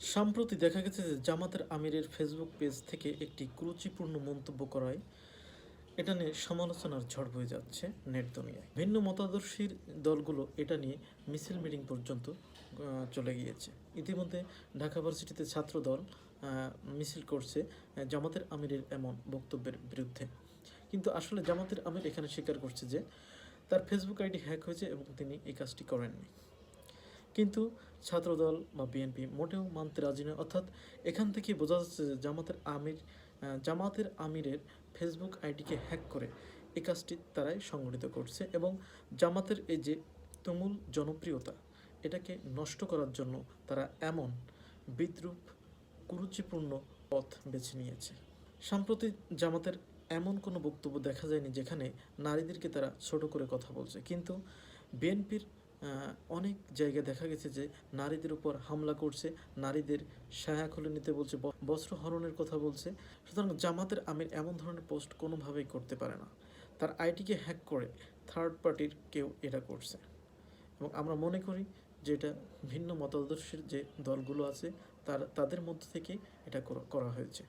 সম্প্রতি দেখা গেছে যে জামাতের আমিরের ফেসবুক পেজ থেকে একটি কুরুচিপূর্ণ মন্তব্য করায়, এটা নিয়ে সমালোচনার ঝড় বয়ে যাচ্ছে নেট দুনিয়ায়। ভিন্ন মতাদর্শীর দলগুলো এটা নিয়ে মিছিল মিটিং পর্যন্ত চলে গিয়েছে। ইতিমধ্যে ঢাকা ভার্সিটিতে ছাত্র দল মিছিল করছে জামাতের আমিরের এমন বক্তব্যের বিরুদ্ধে। কিন্তু আসলে জামাতের আমির এখানে স্বীকার করছে যে, তার ফেসবুক আইডি হ্যাক হয়েছে এবং তিনি এই কাজটি করেননি। কিন্তু ছাত্রদল বা বিএনপি মোটেও মানতে রাজি নয়। অর্থাৎ এখান থেকে বোঝা যাচ্ছে যে জামাতের আমির জামাতের আমিরের ফেসবুক আইডিকে হ্যাক করে এই কাজটি তারাই সংগঠিত করছে এবং জামাতের এই যে তুমুল জনপ্রিয়তা, এটাকে নষ্ট করার জন্য তারা এমন বিদ্রুপ, কুরুচিপূর্ণ পথ বেছে নিয়েছে। সম্প্রতি জামাতের এমন কোনো বক্তব্য দেখা যায়নি যেখানে নারীদেরকে তারা ছোট করে কথা বলছে। কিন্তু বিএনপির অনেক জায়গায় দেখা গেছে যে নারীদের উপর হামলা করছে, নারীদের সায়া খুলে নিতে বলছে বস্ত্র হরণের কথা বলছে। সুতরাং জামাতের আমির এমন ধরনের পোস্ট কোনোভাবেই করতে পারে না। তার আইটিকে হ্যাক করে থার্ড পার্টির কেউ এটা করছে। এবং আমরা মনে করি যে এটা ভিন্ন মতাদর্শের যে দলগুলো আছে, তার তাদের মধ্য থেকে এটা করা- হয়েছে।